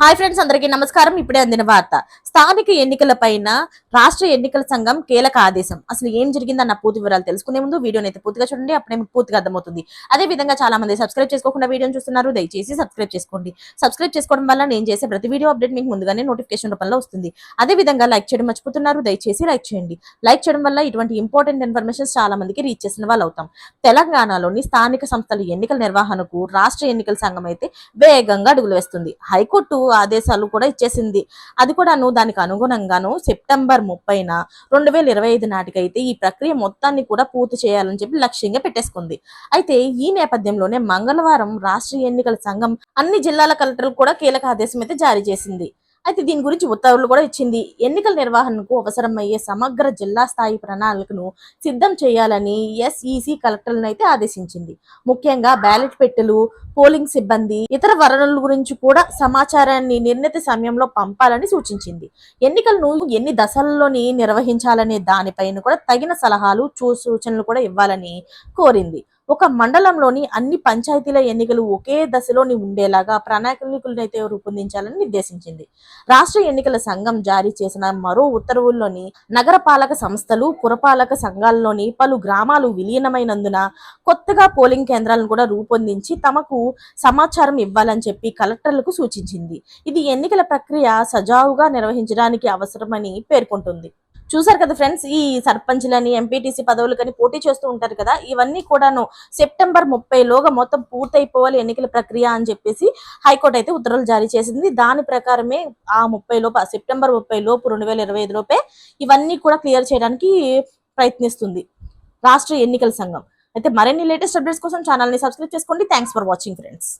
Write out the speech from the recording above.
Hi friends అందరికీ నమస్కారం. ఇప్పుడే అందిన వార్త. స్థానిక ఎన్నికల పైన రాష్ట్ర ఎన్నికల సంఘం కీలక ఆదేశం. అసలు ఏం జరిగిందన్న పూర్తి వివరాలు తెలుసుకునే ముందు వీడియోని అయితే పూర్తిగా చూడండి అప్పుడే మీకు పూర్తిగా అర్థమవుతుంది. అదే విధంగా చాలా మంది సబ్స్క్రైబ్ చేసుకోకుండా వీడియోని చూస్తున్నారు దయచేసి సబ్స్క్రైబ్ చేసుకోండి. సబ్స్క్రైబ్ చేసుకోవడం వల్ల నేను చేసే ప్రతి వీడియో అప్డేట్ మీకు ముందుగానే నోటిఫికేషన్ రూపంలో వస్తుంది. అదే విధంగా లైక్ చేయడం మర్చిపోతున్నారు దయచేసి లైక్ చేయండి. లైక్ చేయడం వల్ల ఇటువంటి ఇంపార్టెంట్ ఇన్ఫర్మేషన్ చాలా మందికి రీచ్ చేసిన వాళ్ళు అవుతాం. తెలంగాణలోని స్థానిక సంస్థల ఎన్నికల నిర్వహణకు రాష్ట్ర ఎన్నికల సంఘం అయితే వేగంగా అడుగులు వేస్తుంది. హైకోర్టు ఆదేశాలు కూడా ఇచ్చేసింది. అది కూడాను దానికి అనుగుణంగాను సెప్టెంబర్ ముప్పైన రెండు వేల ఇరవై ఐదు నాటికైతే ఈ ప్రక్రియ మొత్తాన్ని కూడా పూర్తి చేయాలని చెప్పి లక్ష్యంగా పెట్టేసుకుంది. అయితే ఈ నేపథ్యంలోనే మంగళవారం రాష్ట్ర ఎన్నికల సంఘం అన్ని జిల్లాల కలెక్టర్లు కూడా కీలక ఆదేశం అయితే జారీ చేసింది. అయితే దీని గురించి ఉత్తర్వులు కూడా ఇచ్చింది. ఎన్నికల నిర్వహణకు అవసరమయ్యే సమగ్ర జిల్లా స్థాయి ప్రణాళికను సిద్ధం చేయాలని ఎస్ఈసి కలెక్టర్లను అయితే ఆదేశించింది. ముఖ్యంగా బ్యాలెట్ పెట్టెలు పోలింగ్ సిబ్బంది ఇతర వనరుల గురించి కూడా సమాచారాన్ని నిర్ణీత సమయంలో పంపాలని సూచించింది. ఎన్నికలను ఎన్ని దశల్లోని నిర్వహించాలనే దానిపైన కూడా తగిన సలహాలు చూ- సూచనలు కూడా ఇవ్వాలని కోరింది. ఒక మండలంలోని అన్ని పంచాయతీల ఎన్నికలు ఒకే దశలోని ఉండేలాగా ప్రణాళికలనైతే రూపొందించాలని నిర్దేశించింది. రాష్ట్ర ఎన్నికల సంఘం జారీ చేసిన మరో ఉత్తర్వుల్లోని నగరపాలక సంస్థలు పురపాలక సంఘాల్లోని పలు గ్రామాలు విలీనమైనందున కొత్తగా పోలింగ్ కేంద్రాలను కూడా రూపొందించి తమకు సమాచారం ఇవ్వాలని చెప్పి కలెక్టర్లకు సూచించింది. ఇది ఎన్నికల ప్రక్రియ సజావుగా నిర్వహించడానికి అవసరమని పేర్కొంటుంది. చూసారు కదా ఫ్రెండ్స్ ఈ సర్పంచ్లని ఎంపీటీసీ పదవులు కానీ పోటీ చేస్తూ ఉంటారు కదా ఇవన్నీ కూడాను సెప్టెంబర్ ముప్పై లోగా మొత్తం పూర్తయిపోవాలి ఎన్నికల ప్రక్రియ అని చెప్పేసి హైకోర్టు అయితే ఉత్తర్వులు జారీ చేసింది. దాని ప్రకారమే ఆ ముప్పై లోపు సెప్టెంబర్ ముప్పై లోపు రెండు వేల ఇరవై ఐదు లోపే ఇవన్నీ కూడా క్లియర్ చేయడానికి ప్రయత్నిస్తుంది రాష్ట్ర ఎన్నికల సంఘం. అయితే మరిన్ని లేటెస్ట్ అప్డేట్స్ కోసం ఛానల్ని సబ్స్క్రైబ్ చేసుకోండి. Thanks for watching friends